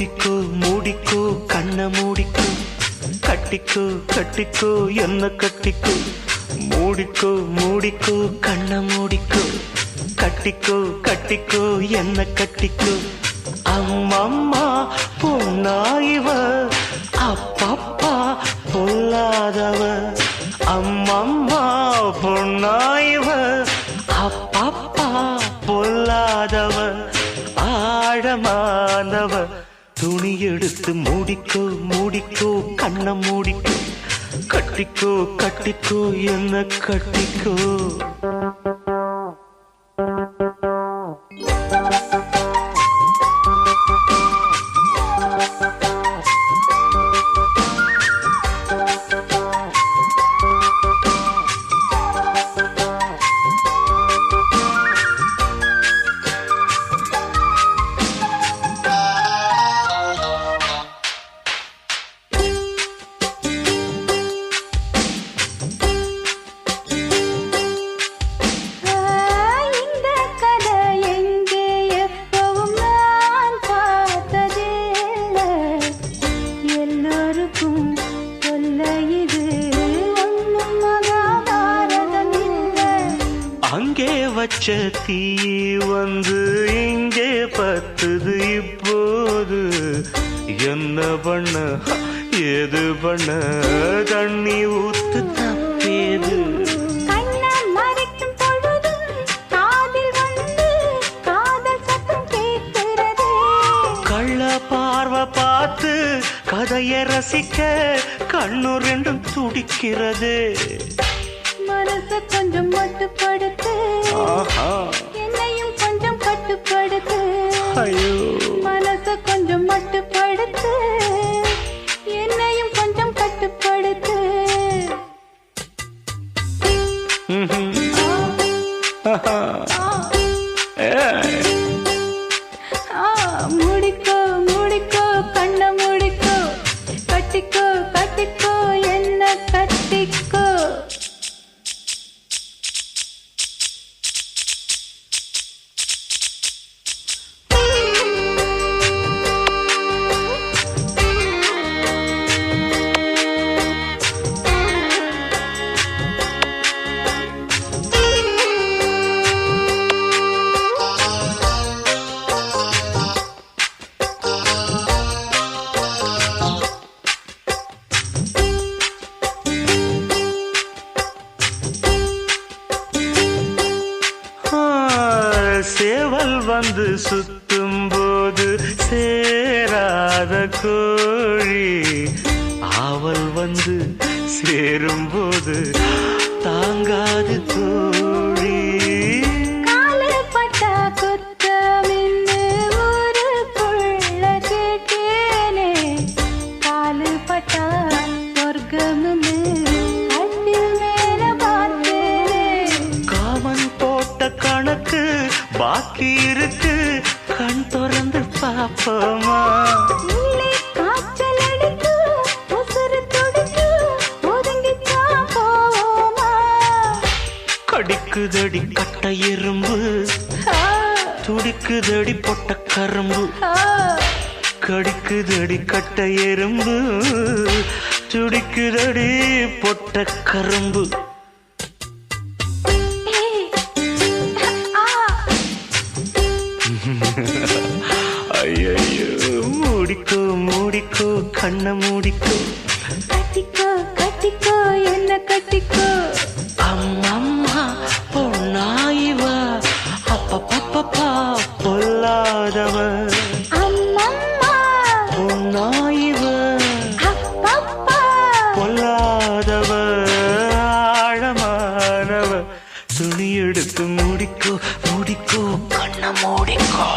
மூடிக்கோ மூடிக்கோ கண்ண மூடிக்கோ கட்டிக்கோ கட்டிக்கோ என்ன கட்டிக்கோ. மூடிக்கோ மூடிக்கோ கண்ண மூடிக்கோ கட்டிக்கோ கட்டிக்கோ என்ன கட்டிக்கோ. அம்மம்மா பொன்னாயிவ அப்பப்பா பொல்லாதவ. அம்மம்மா பொன்னாயிவ அப்பப்பா பொல்லாதவ. ஆழமானவ. துணி எடுத்து மூடிக்கோ மூடிக்கோ கண்ண மூடிக்கோ. கட்டிக்கோ கட்டிக்கோ என்ன கட்டிக்கோ. வச்ச தீ வந்து இங்கே பத்துது இப்போது. என்ன பண்ண? ஏது பண்ண? தண்ணி ஊத்து தப்பேது. பார்வை பார்த்து கதையை ரசிக்க கண்ணு ரெண்டும் துடிக்கிறது. மனச கொஞ்சம் மட்டுப்படுத்து. என்னையும் கொஞ்சம் கட்டுப்படுத்து. மனச கொஞ்சம் மட்டுப்படுத்து. என்னையும் கொஞ்சம் கட்டுப்படுத்து. ம்ஹும். சேவல் வந்து சுத்தும் போது சேராத கோழி. ஆவல் வந்து சேரும் போது தாங்காது தோழி போவோமா? கடிக்குதடி கட்ட எறும்பு. துடிக்குதடி பொட்ட கரும்பு. கடிக்குதடி கட்ட எறும்பு. துடிக்குதடி பொட்ட கரும்பு. குடிக்கோ மூடிக்கோ கண்ண மூடிக்கோ. கட்டிக்கோ கட்டிக்கோ என்ன கட்டிக்கோ? அம்மம்மா பொண்ணாயிவா அப்பா பாப்பா பொல்லாதவ. அம்மம்மா. பொண்ணாயிவ அப்பா எடுத்து மூடிக்கோ மூடிக்கோ கண்ண மூடிக்கோ.